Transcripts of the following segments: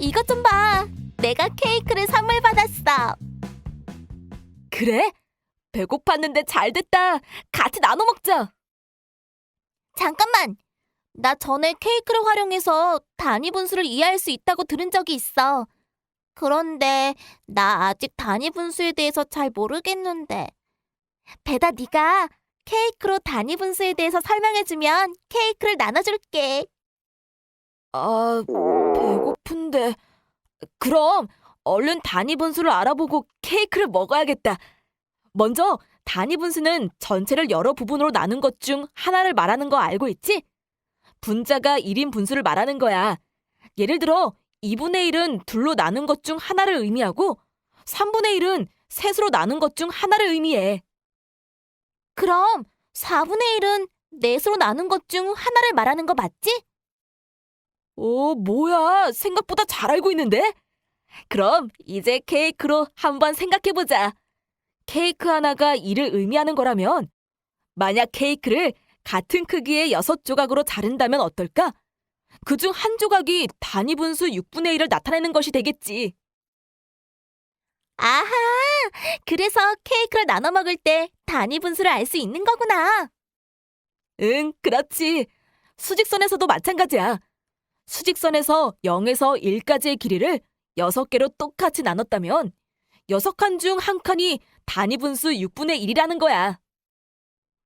이것 좀 봐. 내가 케이크를 선물 받았어. 그래? 배고팠는데 잘 됐다. 같이 나눠 먹자. 잠깐만. 나 전에 케이크를 활용해서 단위 분수를 이해할 수 있다고 들은 적이 있어. 그런데 나 아직 단위 분수에 대해서 잘 모르겠는데. 배다 네가 케이크로 단위 분수에 대해서 설명해주면 케이크를 나눠줄게. 아, 배고픈데. 그럼 얼른 단위 분수를 알아보고 케이크를 먹어야겠다. 먼저 단위 분수는 전체를 여러 부분으로 나눈 것 중 하나를 말하는 거 알고 있지? 분자가 1인 분수를 말하는 거야. 예를 들어 2분의 1은 둘로 나눈 것 중 하나를 의미하고 3분의 1은 셋으로 나눈 것 중 하나를 의미해. 그럼 4분의 1은 넷으로 나눈 것 중 하나를 말하는 거 맞지? 오, 뭐야. 생각보다 잘 알고 있는데? 그럼 이제 케이크로 한번 생각해보자. 케이크 하나가 이를 의미하는 거라면, 만약 케이크를 같은 크기의 여섯 조각으로 자른다면 어떨까? 그중 한 조각이 단위 분수 6분의 1을 나타내는 것이 되겠지. 아하! 그래서 케이크를 나눠 먹을 때 단위 분수를 알 수 있는 거구나. 응, 그렇지. 수직선에서도 마찬가지야. 수직선에서 0에서 1까지의 길이를 6개로 똑같이 나눴다면 6칸 중 한 칸이 단위 분수 6분의 1이라는 거야.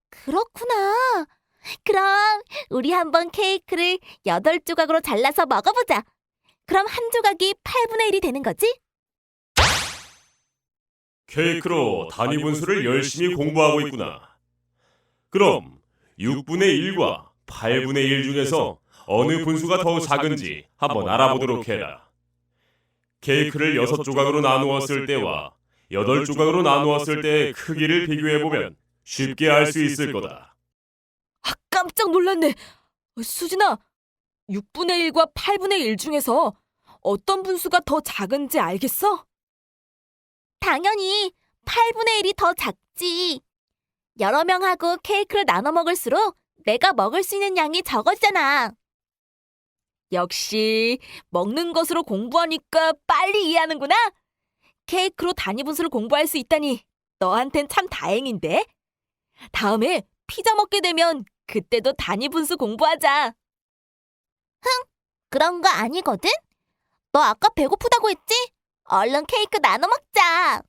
그렇구나. 그럼 우리 한번 케이크를 여덟 조각으로 잘라서 먹어보자. 그럼 한 조각이 8분의 1이 되는 거지? 케이크로 단위 분수를 열심히 공부하고 있구나. 그럼 6분의 1과 8분의 1 중에서 어느 분수가 더 작은지 한번 알아보도록 해라. 케이크를 6조각으로 나누었을 때와 8조각으로 나누었을 때의 크기를 비교해 보면 쉽게 알 수 있을 거다. 아, 깜짝 놀랐네. 수진아, 6분의 1과 8분의 1 중에서 어떤 분수가 더 작은지 알겠어? 당연히 8분의 1이 더 작지. 여러 명하고 케이크를 나눠 먹을수록 내가 먹을 수 있는 양이 적어지잖아. 역시 먹는 것으로 공부하니까 빨리 이해하는구나. 케이크로 단위 분수를 공부할 수 있다니 너한텐 참 다행인데. 다음에 피자 먹게 되면 그때도 단위 분수 공부하자. 그런 거 아니거든? 너 아까 배고프다고 했지? 얼른 케이크 나눠 먹자.